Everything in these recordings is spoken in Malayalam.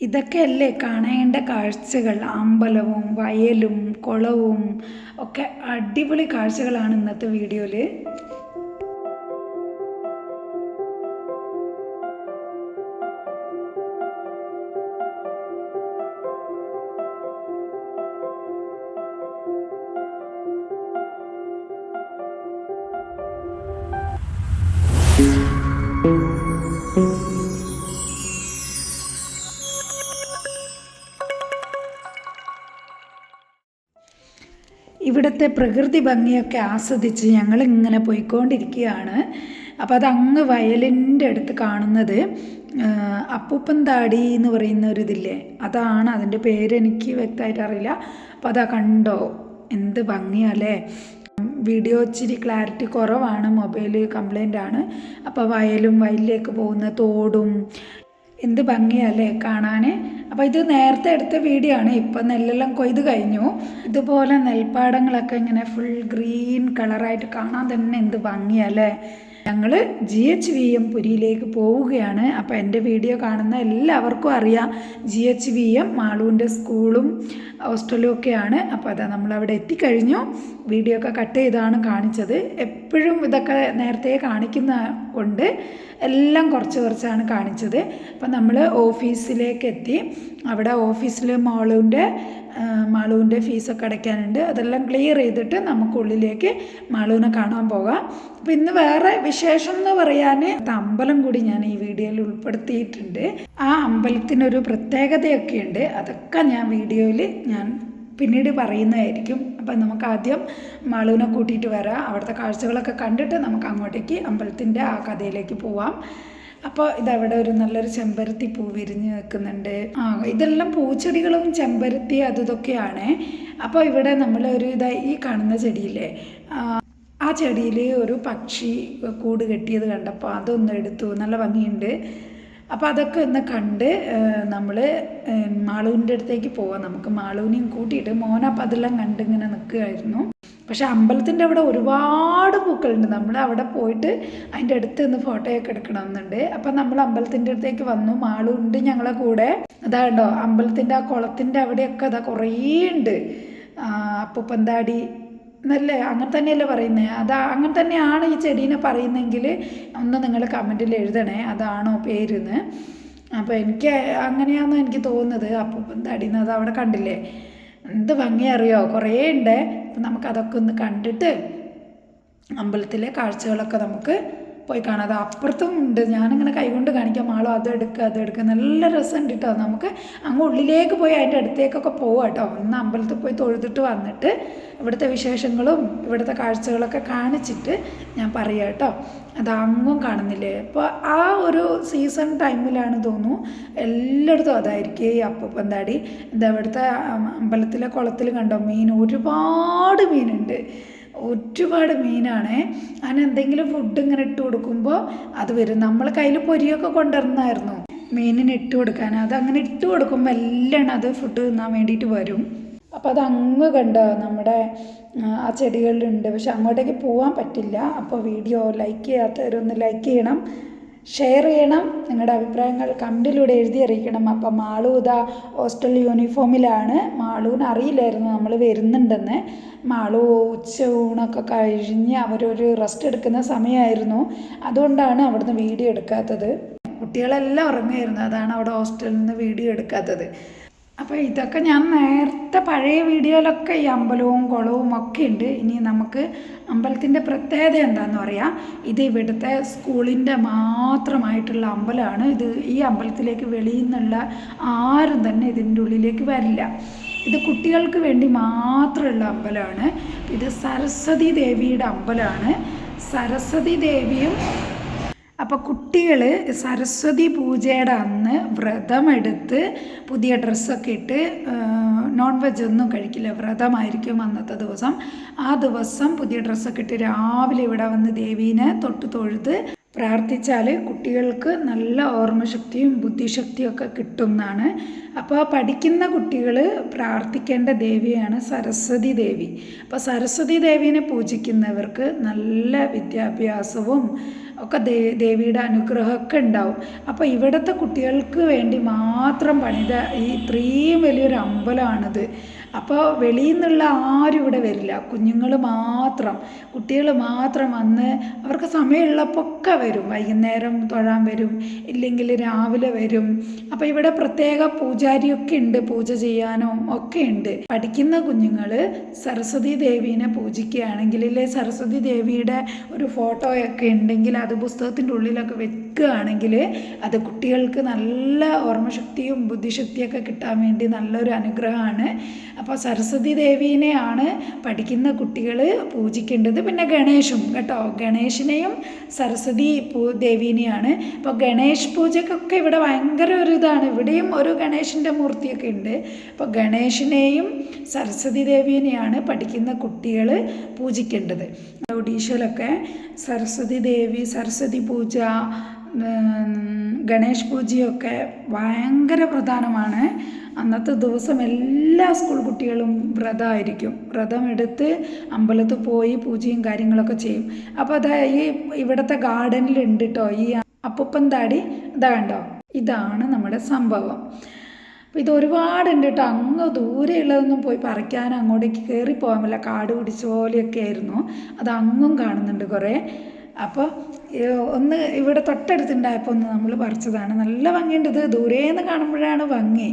ഇതൊക്കെയല്ലേ കാണേണ്ട കാഴ്ചകൾ? അമ്പലവും വയലും കുളവും ഒക്കെ അടിപൊളി കാഴ്ചകളാണ് ഇന്നത്തെ വീഡിയോയിൽ ഇവിടുത്തെ പ്രകൃതി ഭംഗിയൊക്കെ ആസ്വദിച്ച് ഞങ്ങൾ ഇങ്ങനെ പോയിക്കൊണ്ടിരിക്കുകയാണ്. അപ്പോൾ അത് അങ്ങ് വയലിന്റെ അടുത്ത് കാണുന്നത് അപ്പൂപ്പൻ താടി എന്ന് പറയുന്ന ഒരു ഇതില്ലേ? അതാണ് അതിന്റെ പേര് എനിക്ക് വ്യക്തമായിട്ട് അറിയില്ല. അപ്പോൾ അതാ കണ്ടോ? എന്ത് ഭംഗിയല്ലേ വീഡിയോ ഇച്ചിരി ക്ലാരിറ്റി കുറവാണ് മൊബൈൽ കംപ്ലൈന്റ് ആണ്. അപ്പോൾ വയലും വയലിലേക്ക് പോകുന്ന തോടും എന്ത് ഭംഗിയല്ലേ കാണാൻ അപ്പോൾ ഇത് നേരത്തെ എടുത്ത വീഡിയോ ആണ്. ഇപ്പം നെല്ലെല്ലാം കൊയ്ത് കഴിഞ്ഞു. ഇതുപോലെ നെൽപ്പാടങ്ങളൊക്കെ ഇങ്ങനെ ഫുൾ ഗ്രീൻ കളറായിട്ട് കാണാൻ തന്നെ എന്ത് ഭംഗിയല്ലേ ഞങ്ങൾ ജി എച്ച് വി എം പുരിയിലേക്ക് പോവുകയാണ്. അപ്പോൾ എന്റെ വീഡിയോ കാണുന്ന എല്ലാവർക്കും അറിയാം. ജി എച്ച് വി എം മാളുവിന്റെ സ്കൂളും ഹോസ്റ്റലും ഒക്കെയാണ്. അപ്പോൾ അതാ നമ്മളവിടെ എത്തിക്കഴിഞ്ഞു. വീഡിയോ ഒക്കെ കട്ട് ചെയ്താണ് കാണിച്ചത്. എപ്പോഴും ഇതൊക്കെ നേരത്തെ കാണിക്കുന്ന കൊണ്ട് എല്ലാം കുറച്ച് കുറച്ചാണ് കാണിച്ചത്. അപ്പം നമ്മൾ ഓഫീസിലേക്ക് എത്തി. അവിടെ ഓഫീസിൽ മാളുവിന്റെ മാളുവിന്റെ ഫീസൊക്കെ അടയ്ക്കാനുണ്ട്. അതെല്ലാം ക്ലിയർ ചെയ്തിട്ട് നമുക്കുള്ളിലേക്ക് മാളുവിനെ കാണാൻ പോകാം. അപ്പം ഇന്ന് വേറെ വിശേഷം എന്ന് പറയാൻ അമ്പലം കൂടി ഞാൻ ഈ വീഡിയോയിൽ ഉൾപ്പെടുത്തിയിട്ടുണ്ട്. ആ അമ്പലത്തിനൊരു പ്രത്യേകതയൊക്കെ ഉണ്ട്. അതൊക്കെ ഞാൻ വീഡിയോയിൽ ഞാൻ പിന്നീട് പറയുന്നതായിരിക്കും. അപ്പം നമുക്ക് ആദ്യം മാളുവിനെ കൂട്ടിയിട്ട് വരാം. അവിടുത്തെ കാഴ്ചകളൊക്കെ കണ്ടിട്ട് നമുക്ക് അങ്ങോട്ടേക്ക് അമ്പലത്തിന്റെ ആ കഥയിലേക്ക് പോവാം. അപ്പോൾ ഇതവിടെ ഒരു നല്ലൊരു ചെമ്പരത്തി പൂ വിരിഞ്ഞ് നിൽക്കുന്നുണ്ട്. ആ ഇതെല്ലാം പൂച്ചെടികളും ചെമ്പരത്തി അതൊക്കെയാണ് അപ്പോൾ ഇവിടെ നമ്മൾ ഒരു ഇതായി ഈ കാണുന്ന ചെടിയില്ലേ ആ ചെടിയിൽ ഒരു പക്ഷി കൂട് കെട്ടിയത് കണ്ടപ്പോൾ അതൊന്ന് എടുത്തു. നല്ല ഭംഗിയുണ്ട്. അപ്പോൾ അതൊക്കെ ഒന്ന് കണ്ട് നമ്മൾ മാളുവിന്റെ അടുത്തേക്ക് പോവാം. നമുക്ക് മാളുവിനെയും കൂട്ടിയിട്ട് മോനപ്പം അതെല്ലാം കണ്ടിങ്ങനെ നിൽക്കുകയായിരുന്നു പക്ഷെ അമ്പലത്തിന്റെ അവിടെ ഒരുപാട് പൂക്കളുണ്ട്. നമ്മൾ അവിടെ പോയിട്ട് അതിന്റെ അടുത്ത് നിന്ന് ഫോട്ടോയൊക്കെ എടുക്കണമെന്നുണ്ട്. അപ്പം നമ്മൾ അമ്പലത്തിന്റെ അടുത്തേക്ക് വന്നു. മാളുണ്ട് ഞങ്ങളെ കൂടെ. അതാ കണ്ടോ അമ്പലത്തിന്റെ ആ കുളത്തിന്റെ അവിടെയൊക്കെ അതാ കുറേ ഉണ്ട്. അപ്പൂപ്പന്താടി എന്നല്ലേ? അങ്ങനെ തന്നെയല്ലേ പറയുന്നത് അതാ അങ്ങനെ തന്നെയാണ് ഈ ചെടീനെ പറയുന്നെങ്കിൽ ഒന്ന് നിങ്ങൾ കമന്റിൽ എഴുതണേ. അതാണോ പേരെന്ന്. അപ്പോൾ എനിക്ക് അങ്ങനെയാണെന്ന് എനിക്ക് തോന്നുന്നത്. അപ്പൂപ്പന്താടിന്ന് അത് അവിടെ കണ്ടില്ലേ? എന്ത് ഭംഗി അറിയോ? കുറേ ഉണ്ട്. അപ്പം നമുക്കതൊക്കെ ഒന്ന് കണ്ടിട്ട് അമ്പലത്തിലെ കാഴ്ചകളൊക്കെ നമുക്ക് പോയി കാണാം. അത് അപ്പുറത്തും ഉണ്ട്. ഞാനിങ്ങനെ കൈകൊണ്ട് കാണിക്കാം. മാളോ അത് എടുക്കുക അത് എടുക്കുക നല്ല രസമുണ്ട് കേട്ടോ നമുക്ക് അങ്ങ് ഉള്ളിലേക്ക് പോയി അതിന്റെ അടുത്തേക്കൊക്കെ പോവാം കേട്ടോ ഒന്ന് അമ്പലത്തിൽ പോയി തൊഴുതിട്ട് വന്നിട്ട് ഇവിടുത്തെ വിശേഷങ്ങളും ഇവിടുത്തെ കാഴ്ചകളൊക്കെ കാണിച്ചിട്ട് ഞാൻ പറയാം കേട്ടോ അത് അങ്ങും കാണുന്നില്ലേ? അപ്പോൾ ആ ഒരു സീസൺ ടൈമിലാണ് തോന്നുന്നു എല്ലായിടത്തും അതായിരിക്കും ഈ അപ്പൂപ്പന്താടി എന്താ ഇവിടുത്തെ അമ്പലത്തിലെ കുളത്തിൽ കണ്ടോ? മീൻ ഒരുപാട് മീനുണ്ട്. ഒരുപാട് മീനാണ്. അങ്ങനെ എന്തെങ്കിലും ഫുഡ് ഇങ്ങനെ ഇട്ട് കൊടുക്കുമ്പോൾ അത് വരും. നമ്മൾ കയ്യിൽ പൊരിയൊക്കെ കൊണ്ടുവരുന്നായിരുന്നു മീനിന് ഇട്ട് കൊടുക്കാൻ. അത് അങ്ങനെ ഇട്ട് കൊടുക്കുമ്പോൾ എല്ലാം അത് ഫുഡ് തിന്നാൻ വേണ്ടിയിട്ട് വരും. അപ്പോൾ അത് അങ്ങ് കണ്ടോ? നമ്മുടെ ആ ചെടികളിലുണ്ട്. പക്ഷെ അങ്ങോട്ടേക്ക് പോകാൻ പറ്റില്ല. അപ്പോൾ വീഡിയോ ലൈക്ക് ചെയ്യാത്തവരൊന്ന് ലൈക്ക് ചെയ്യണം. ഷെയർ ചെയ്യണം. നിങ്ങളുടെ അഭിപ്രായങ്ങൾ കമന്റിലൂടെ എഴുതി അറിയിക്കണം. അപ്പം മാളു ഇതാ ഹോസ്റ്റൽ യൂണിഫോമിലാണ് മാളുവിന് അറിയില്ലായിരുന്നു. നമ്മൾ വരുന്നുണ്ടെന്ന്. മാളു ഉച്ച ഊണൊക്കെ കഴിഞ്ഞ് അവരൊരു റെസ്റ്റ് എടുക്കുന്ന സമയമായിരുന്നു അതുകൊണ്ടാണ് അവിടുന്ന് വീഡിയോ എടുക്കാത്തത്. കുട്ടികളെല്ലാം ഉറങ്ങുമായിരുന്നു. അതാണ് അവിടെ ഹോസ്റ്റലിൽ നിന്ന് വീഡിയോ എടുക്കാത്തത്. അപ്പോൾ ഇതൊക്കെ ഞാൻ നേരത്തെ പഴയ വീഡിയോയിലൊക്കെ ഈ അമ്പലവും കുളവും ഒക്കെ ഉണ്ട്. ഇനി നമുക്ക് അമ്പലത്തിന്റെ പ്രത്യേകത എന്താണെന്ന് പറയാം. ഇത് ഇവിടുത്തെ സ്കൂളിന്റെ മാത്രമായിട്ടുള്ള അമ്പലമാണ്. ഇത് ഈ അമ്പലത്തിലേക്ക് വെളിയിൽ നിന്നുള്ള ആരും തന്നെ ഇതിന്റെ ഉള്ളിലേക്ക് വരില്ല. ഇത് കുട്ടികൾക്ക് വേണ്ടി മാത്രമുള്ള അമ്പലമാണ്. ഇത് സരസ്വതി ദേവിയുടെ അമ്പലമാണ്. സരസ്വതി ദേവിയും അപ്പോൾ കുട്ടികൾ സരസ്വതി പൂജയുടെ അന്ന് വ്രതമെടുത്ത് പുതിയ ഡ്രസ്സൊക്കെ ഇട്ട് നോൺ വെജ് ഒന്നും കഴിക്കില്ല. വ്രതമായിരിക്കും അന്നത്തെ ദിവസം. ആ ദിവസം പുതിയ ഡ്രസ്സൊക്കെ ഇട്ട് രാവിലെ ഇവിടെ വന്ന് ദേവീനെ തൊട്ട് തൊഴുത് പ്രാർത്ഥിച്ചാൽ കുട്ടികൾക്ക് നല്ല ഓർമ്മശക്തിയും ബുദ്ധിശക്തിയൊക്കെ ഒക്കെ കിട്ടും അപ്പോൾ പഠിക്കുന്ന കുട്ടികൾ പ്രാർത്ഥിക്കേണ്ട ദേവിയാണ് സരസ്വതി ദേവി. അപ്പോൾ സരസ്വതി ദേവീനെ പൂജിക്കുന്നവർക്ക് നല്ല വിദ്യാഭ്യാസവും ഒക്കെ ദേ ദേവിയുടെ അനുഗ്രഹമൊക്കെ ഉണ്ടാവും. അപ്പോൾ ഇവിടുത്തെ കുട്ടികൾക്ക് വേണ്ടി മാത്രം പണിത ഈ ഇത്രയും വലിയൊരു അമ്പലമാണിത്. അപ്പോൾ വെളിയിൽ നിന്നുള്ള ആരും ഇവിടെ വരില്ല. കുഞ്ഞുങ്ങൾ മാത്രം കുട്ടികൾ മാത്രം വന്ന് അവർക്ക് സമയമുള്ളപ്പോൾ ഒക്കെ വരും. വൈകുന്നേരം തൊഴാൻ വരും ഇല്ലെങ്കിൽ രാവിലെ വരും. അപ്പോൾ ഇവിടെ പ്രത്യേക പൂജാരിയൊക്കെ ഉണ്ട് പൂജ ചെയ്യാനും ഒക്കെ ഉണ്ട്. പഠിക്കുന്ന കുഞ്ഞുങ്ങൾ സരസ്വതി ദേവീനെ പൂജിക്കുകയാണെങ്കിൽ സരസ്വതി ദേവിയുടെ ഒരു ഫോട്ടോയൊക്കെ ഉണ്ടെങ്കിൽ അത് പുസ്തകത്തിന്റെ ഉള്ളിലൊക്കെ വെക്കുകയാണെങ്കിൽ അത് കുട്ടികൾക്ക് നല്ല ഓർമ്മശക്തിയും ബുദ്ധിശക്തിയൊക്കെ കിട്ടാൻ വേണ്ടി നല്ലൊരു അനുഗ്രഹമാണ്. അപ്പോൾ സരസ്വതി ദേവീനെയാണ് പഠിക്കുന്ന കുട്ടികൾ പൂജിക്കേണ്ടത്. പിന്നെ ഗണേഷും കേട്ടോ. ഗണേഷിനെയും സരസ്വതി പൂ ദേവീനെയാണ്. അപ്പോൾ ഗണേഷ് പൂജക്കൊക്കെ ഇവിടെ ഭയങ്കര ഒരു ഇതാണ്. ഇവിടെയും ഒരു ഗണേഷിന്റെ മൂർത്തിയൊക്കെ ഉണ്ട്. അപ്പോൾ ഗണേഷിനെയും സരസ്വതി ദേവീനെയാണ് പഠിക്കുന്ന കുട്ടികൾ പൂജിക്കേണ്ടത്. ഒഡീഷയിലൊക്കെ സരസ്വതി ദേവി സരസ്വതി പൂജ ഗണേഷ് പൂജയൊക്കെ ഭയങ്കര പ്രധാനമാണ്. അന്നത്തെ ദിവസം എല്ലാ സ്കൂൾ കുട്ടികളും വ്രതമായിരിക്കും വ്രതം എടുത്ത് അമ്പലത്തിൽ പോയി പൂജയും കാര്യങ്ങളൊക്കെ ചെയ്യും. അപ്പോൾ അതാ ഈ ഇവിടുത്തെ ഗാർഡനിലുണ്ട് കേട്ടോ ഈ അപ്പൂപ്പൻ താടി. ഇതാ കണ്ടോ? ഇതാണ് നമ്മുടെ സംഭവം. അപ്പോൾ ഇത് ഒരുപാടുണ്ട് കേട്ടോ അങ്ങ് ദൂരെയുള്ളതൊന്നും പോയി പറിക്കാൻ അങ്ങോട്ടേക്ക് കയറി പോകാൻ പറ്റില്ല. കാട് പിടിച്ച പോലെയൊക്കെ ആയിരുന്നു. അത് അങ്ങും കാണുന്നുണ്ട് കുറേ. അപ്പോൾ ഒന്ന് ഇവിടെ തൊട്ടടുത്തുണ്ടായപ്പോൾ ഒന്ന് നമ്മൾ പറിച്ചതാണ്. നല്ല ഭംഗിയുണ്ട് ഇത്. ദൂരേന്ന് കാണുമ്പോഴാണ് ഭംഗി.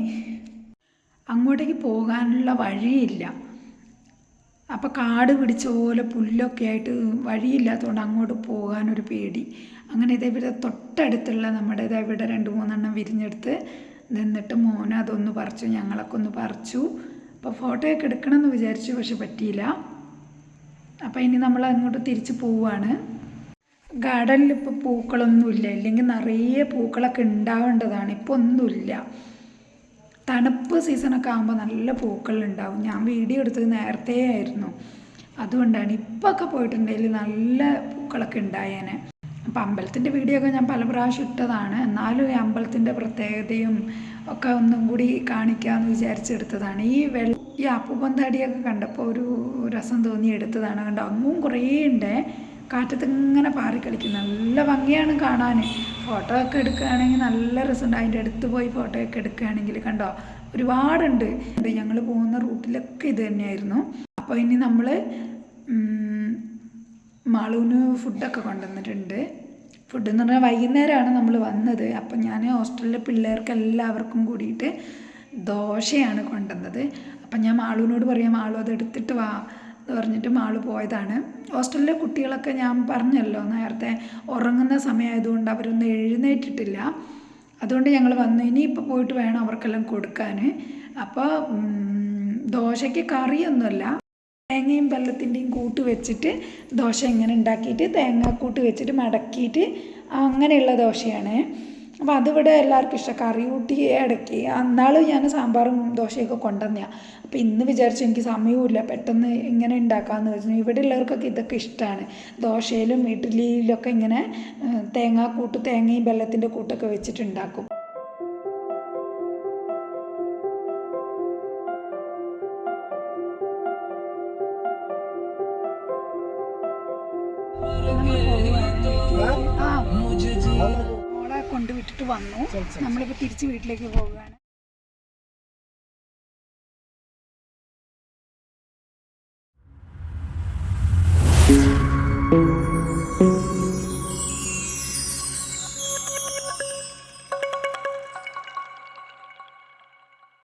അങ്ങോട്ടേക്ക് പോകാനുള്ള വഴിയില്ല. അപ്പോൾ കാട് പിടിച്ച പോലെ പുല്ലൊക്കെ ആയിട്ട് വഴിയില്ലാത്തതുകൊണ്ട് അങ്ങോട്ട് പോകാനൊരു പേടി. അങ്ങനെ ഇതേ ഇവിടെ തൊട്ടടുത്തുള്ള നമ്മുടെ ഇതാ ഇവിടെ രണ്ട് മൂന്നെണ്ണം വിരിഞ്ഞെടുത്ത് നിന്നിട്ട് മോന അതൊന്ന് പറിച്ചു ഞങ്ങളൊക്കെ ഒന്ന് പറിച്ചു. അപ്പോൾ ഫോട്ടോയൊക്കെ എടുക്കണമെന്ന് വിചാരിച്ചു പക്ഷെ പറ്റിയില്ല. അപ്പോൾ ഇനി നമ്മൾ അങ്ങോട്ട് തിരിച്ച് പോവുകയാണ് ഗാർഡനിൽ ഇപ്പോൾ പൂക്കളൊന്നുമില്ല. ഇല്ലെങ്കിൽ നിറയെ പൂക്കളൊക്കെ ഉണ്ടാവേണ്ടതാണ്. ഇപ്പോൾ ഒന്നുമില്ല. തണുപ്പ് സീസണൊക്കെ ആകുമ്പോൾ നല്ല പൂക്കളുണ്ടാവും. ഞാൻ വീഡിയോ എടുത്തത് നേരത്തെ ആയിരുന്നു. അതുകൊണ്ടാണ് ഇപ്പോൾ ഒക്കെ പോയിട്ടുണ്ടെങ്കിൽ നല്ല പൂക്കളൊക്കെ ഉണ്ടായേനെ. അപ്പം അമ്പലത്തിന്റെ വീഡിയോ ഒക്കെ ഞാൻ പല പ്രാവശ്യം ഇട്ടതാണ്. എന്നാലും ഈ അമ്പലത്തിന്റെ പ്രത്യേകതയും ഒക്കെ ഒന്നും കൂടി കാണിക്കാമെന്ന് വിചാരിച്ചെടുത്തതാണ്. ഈ വെള്ള ഈ അപ്പുപന്താടിയൊക്കെ കണ്ടപ്പോൾ ഒരു രസം തോന്നി എടുത്തതാണ്. കണ്ടോ? അങ്ങും കുറേ ഉണ്ട് കാറ്റത്ത് ഇങ്ങനെ പാറി കളിക്കും. നല്ല ഭംഗിയാണ് കാണാൻ ഫോട്ടോ ഒക്കെ എടുക്കുകയാണെങ്കിൽ നല്ല രസമുണ്ട്. അതിന്റെ അടുത്ത് പോയി ഫോട്ടോ ഒക്കെ എടുക്കുകയാണെങ്കിൽ കണ്ടോ? ഒരുപാടുണ്ട്. ഞങ്ങൾ പോകുന്ന റൂട്ടിലൊക്കെ ഇത് തന്നെയായിരുന്നു. അപ്പോൾ ഇനി നമ്മൾ മാളൂന് ഫുഡൊക്കെ കൊണ്ടുവന്നിട്ടുണ്ട്. ഫുഡ് എന്ന് പറഞ്ഞാൽ വൈകുന്നേരമാണ് നമ്മൾ വന്നത്. അപ്പം ഞാൻ ഹോസ്റ്റലിലെ പിള്ളേർക്ക് എല്ലാവർക്കും കൂടിയിട്ട് ദോശയാണ് കൊണ്ടുവന്നത്. അപ്പം ഞാൻ മാളൂനോട് പറയാം മാളു അത് എടുത്തിട്ട് വാ. എന്ന് പറഞ്ഞിട്ട് മാൾ പോയതാണ്. ഹോസ്റ്റലിലെ കുട്ടികളൊക്കെ ഞാൻ പറഞ്ഞല്ലോ നേരത്തെ ഉറങ്ങുന്ന സമയമായതുകൊണ്ട് അവരൊന്നും എഴുന്നേറ്റിട്ടില്ല. അതുകൊണ്ട് ഞങ്ങൾ വന്നു ഇനിയിപ്പോൾ പോയിട്ട് വേണം അവർക്കെല്ലാം കൊടുക്കാൻ അപ്പോൾ ദോശയ്ക്ക് കറിയൊന്നുമല്ല. തേങ്ങയും വെള്ളത്തിന്റെയും കൂട്ട് വെച്ചിട്ട് ദോശ ഇങ്ങനെ ഉണ്ടാക്കിയിട്ട് തേങ്ങാക്കൂട്ട് വെച്ചിട്ട് മടക്കിയിട്ട് അങ്ങനെയുള്ള ദോശയാണ്. അപ്പോൾ അതിവിടെ എല്ലാവർക്കും ഇഷ്ടം. കറി കൂട്ടി ഇടയ്ക്ക്. അന്നാൾ ഞാൻ സാമ്പാറും ദോശയൊക്കെ കൊണ്ടുവന്നെയാണ് അപ്പോൾ ഇന്ന് വിചാരിച്ചു എനിക്ക് സമയവുമില്ല. പെട്ടെന്ന് ഇങ്ങനെ ഉണ്ടാക്കാമെന്ന് വെച്ചു ഇവിടെ ഉള്ളവർക്കൊക്കെ ഇതൊക്കെ ഇഷ്ടമാണ് ദോശയിലും ഇഡ്ഡലിയിലൊക്കെ ഇങ്ങനെ തേങ്ങാക്കൂട്ട് തേങ്ങയും വെള്ളത്തിന്റെ കൂട്ടൊക്കെ വെച്ചിട്ട് വന്നു. നമ്മളിപ്പോൾ തിരിച്ച് വീട്ടിലേക്ക് പോവുകയാണ്.